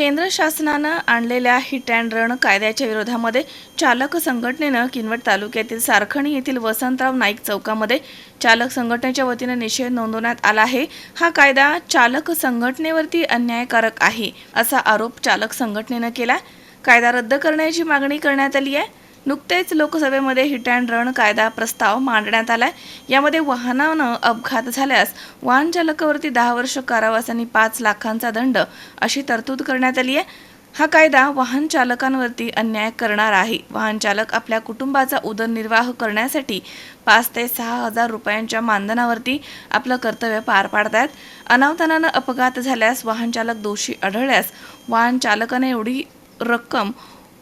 केंद्र शासनानं आणलेल्या हिट अँड रन कायद्याच्या विरोधामध्ये चालक संघटनेनं किनवट तालुक्यातील सारखणी येथील वसंतराव नाईक चौकामध्ये चालक संघटनेच्या वतीनं निषेध नोंदवण्यात आला आहे. हा कायदा चालक संघटनेवरती अन्यायकारक आहे असा आरोप चालक संघटनेनं केला. कायदा रद्द करण्याची मागणी करण्यात आली आहे. नुकतेच लोकसभेमध्ये हिट अँड रन कायदा प्रस्ताव मांडण्यात आला आहे यामध्ये वाहनानं अपघात झाल्यास वाहन चालकावरती दहा वर्ष कारावास आणि पाच लाखांचा दंड अशी तरतूद करण्यात आली आहे हा कायदा वाहन चालकांवरती अन्याय करणार आहे. वाहन चालक आपल्या कुटुंबाचा उदरनिर्वाह करण्यासाठी पाच ते सहा हजार रुपयांच्या मानधनावरती आपलं कर्तव्य पार पाडतात अनावधानानं अपघात झाल्यास वाहन चालक दोषी आढळल्यास वाहन चालकाने एवढी रक्कम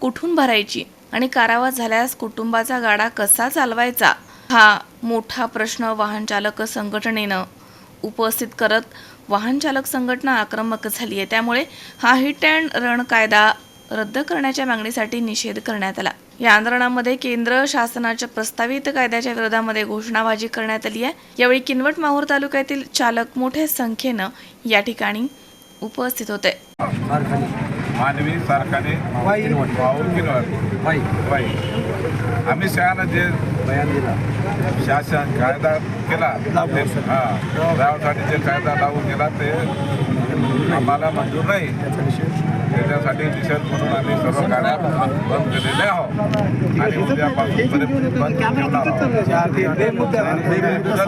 कुठून भरायची? आणि कारावास झाल्यास कुटुंबाचा गाडा कसा चालवायचा? हा मोठा प्रश्न वाहनचालक संघटनेनं उपस्थित करत वाहनचालक संघटना आक्रमक झाली आहे. त्यामुळे हा हिट अँड रन कायदा रद्द करण्याच्या मागणीसाठी निषेध करण्यात आला. या आंदोलनामध्ये केंद्र शासनाच्या प्रस्तावित कायद्याच्या विरोधामध्ये घोषणाबाजी करण्यात आली आहे. यावेळी किनवट माहूर तालुक्यातील चालक मोठ्या संख्येनं या ठिकाणी उपस्थित होते. मानवी सारखाने किनवट वाई आम्ही शहाणा जे बयान दिला शासन कायदा केला हा ड्रायव्हरसाठी जे कायदा लागू केला ते आम्हाला मंजूर नाही त्याच्यासाठी निषेध म्हणून आम्ही सर्व गाड्या बंद केलेल्या आहोत आणि उद्यापासून बंद ठेवणार आहोत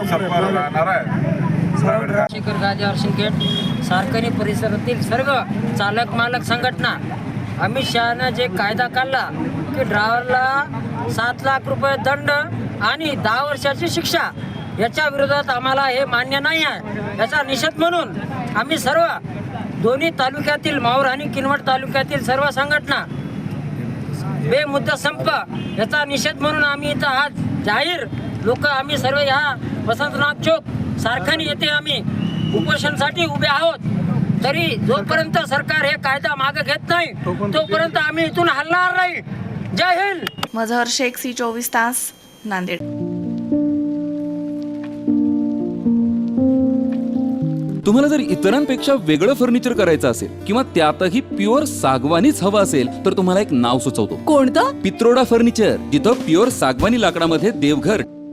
संपर्क राहणार आहे शेखर राजा शिंकेट सारकरी परिसरातील सर्व चालक मालक संघटना अमित शहानं जे कायदा काढला की ड्रायव्हरला सात लाख रुपये दंड आणि दहा वर्षाची शिक्षा याच्या विरोधात आम्हाला हे मान्य नाही आहे. याचा निषेध म्हणून आम्ही सर्व दोन्ही तालुक्यातील माहूर आणि किनवट तालुक्यातील सर्व संघटना बेमुद्दा संप याचा निषेध म्हणून आम्ही इथं आज जाहीर लोक आम्ही सर्व ह्या वसंतनाथ चौक सारखानी येथे आम्ही उपोषणसाठी उभे आहोत. तरी जोपर्यंत सरकार हे कायदा मागे घेत नाही तोपर्यंत आम्ही इथून हलणार नाही. जय हिंद! मझहर शेख सी चोवीस तास नांदेड. तुम्हाला जर इतरांपेक्षा वेगळं फर्निचर करायचं असेल किंवा त्यातही प्युअर सागवानीच हवं असेल तर तुम्हाला एक नाव सुचवतो. कोणतं? पित्रोडा फर्निचर जिथं प्युअर सागवानी लाकडामध्ये देवघर